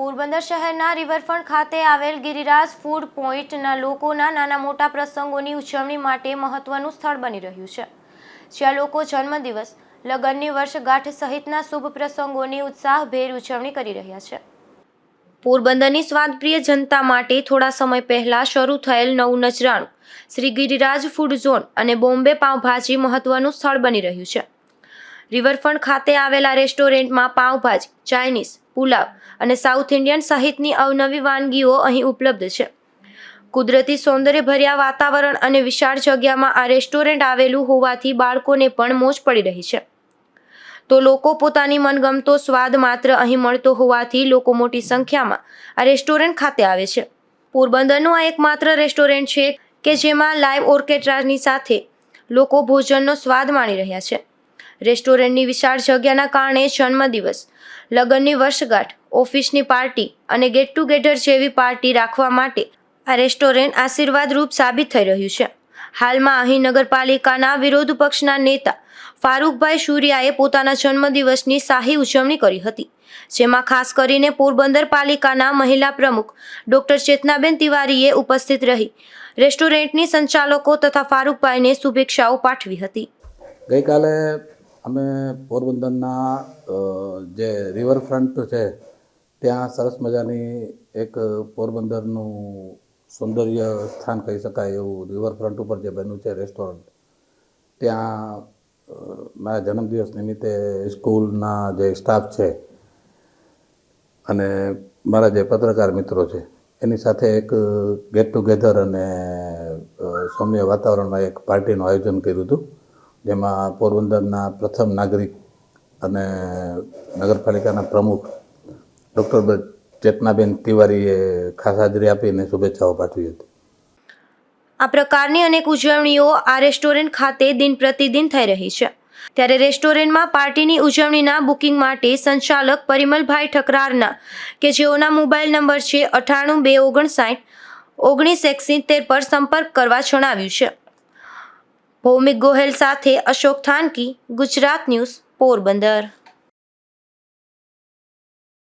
પોરબંદર શહેરના રિવરફ્રન્ટ ખાતે આવેલ ગિરિરાજ ફૂડ પોઈન્ટના લોકોના નાના મોટા પ્રસંગોની ઉજવણી માટે મહત્વનું સ્થળ બની રહ્યું છે. જ્યાં લોકો જન્મદિવસ, લગ્નની વર્ષગાંઠ સહિતના શુભ પ્રસંગોની ઉત્સાહભેર ઉજવણી કરી રહ્યા છે. પોરબંદરની સ્વાદપ્રિય જનતા માટે થોડા સમય પહેલા શરૂ થયેલ નવું નજરાણું, શ્રી ગિરિરાજ ફૂડ ઝોન અને બોમ્બે પાવભાજી મહત્વનું સ્થળ બની રહ્યું છે. રિવરફ્રન્ટ ખાતે આવેલા રેસ્ટોરન્ટમાં પાવભાજી ચાઇનીઝ, પુલાવ અને સાઉથ ઇન્ડિયન સહિતની અવનવી વાનગીઓ અહીં ઉપલબ્ધ છે. કુદરતી સૌંદર્યભર્યા વાતાવરણ અને વિશાળ જગ્યામાં આ રેસ્ટોરન્ટ આવેલું હોવાથી બાળકોને પણ મોજ પડી રહી છે. તો લોકો પોતાની મનગમતો સ્વાદ માત્ર અહીં મળતો હોવાથી લોકો મોટી સંખ્યામાં આ રેસ્ટોરન્ટ ખાતે આવે છે. પોરબંદરનું આ એકમાત્ર રેસ્ટોરન્ટ છે કે જેમાં લાઈવ ઓર્કેસ્ટ્રાની સાથે લોકો ભોજનનો સ્વાદ માણી રહ્યા છે. રેસ્ટોરન્ટની વિશાળ જગ્યાના કારણે જન્મદિવસ લગ્નની વર્ષગાંઠ, ઓફિસની પાર્ટી અને ગેટ ટુગેધર જેવી પાર્ટી રાખવા માટે આ રેસ્ટોરન્ટ આશીર્વાદરૂપ સાબિત થઈ રહ્યું છે. હાલમાં અહીં નગરપાલિકાના વિરોધ પક્ષના નેતા ફારૂકભાઈ શુરિયાએ પોતાના જન્મદિવસની શાહી ઉજવણી કરી હતી, જેમાં ખાસ કરીને પોરબંદર પાલિકાના મહિલા પ્રમુખ ડોક્ટર ચેતનાબેન તિવારીએ ઉપસ્થિત રહી રેસ્ટોરન્ટની સંચાલકો તથા ફારૂકભાઈને શુભેચ્છાઓ પાઠવી હતી. ગઈકાલે અમે પોરબંદરના જે રિવરફ્રન્ટ છે, ત્યાં સરસ મજાની એક પોરબંદરનું સૌંદર્ય સ્થાન કહી શકાય એવું રિવરફ્રન્ટ ઉપર જે બન્યું છે રેસ્ટોરન્ટ ત્યાં મારા જન્મદિવસ નિમિત્તે સ્કૂલના જે સ્ટાફ છે અને મારા જે પત્રકાર મિત્રો છે, એની સાથે એક ગેટ ટુગેધર અને સૌમ્ય વાતાવરણમાં એક પાર્ટીનું આયોજન કર્યું હતું. જેમાં પોરબંદરના પ્રથમ નાગરિક અને નગરપાલિકાના પ્રમુખ ડૉક્ટર ચેતનાબેન તિવારીએ ખાસ હાજરી આપીને શુભેચ્છાઓ પાઠવી હતી. આ પ્રકારની અનેક ઉજવણીઓ આ રેસ્ટોરન્ટ ખાતે દિન પ્રતિદિન થઈ રહી છે. ત્યારે રેસ્ટોરન્ટમાં પાર્ટીની ઉજવણીના બુકિંગ માટે સંચાલક પરિમલભાઈ ઠકરારના, કે જેઓના મોબાઈલ નંબર છે અઠ્ઠાણું બે ઓગણસાઠ, ઓગણીસ એક્સિત્તેર પર સંપર્ક કરવા જણાવ્યું છે. ભૌમિક ગોહેલ સાથે અશોક થાનકી ગુજરાત ન્યૂઝ પોરબંદર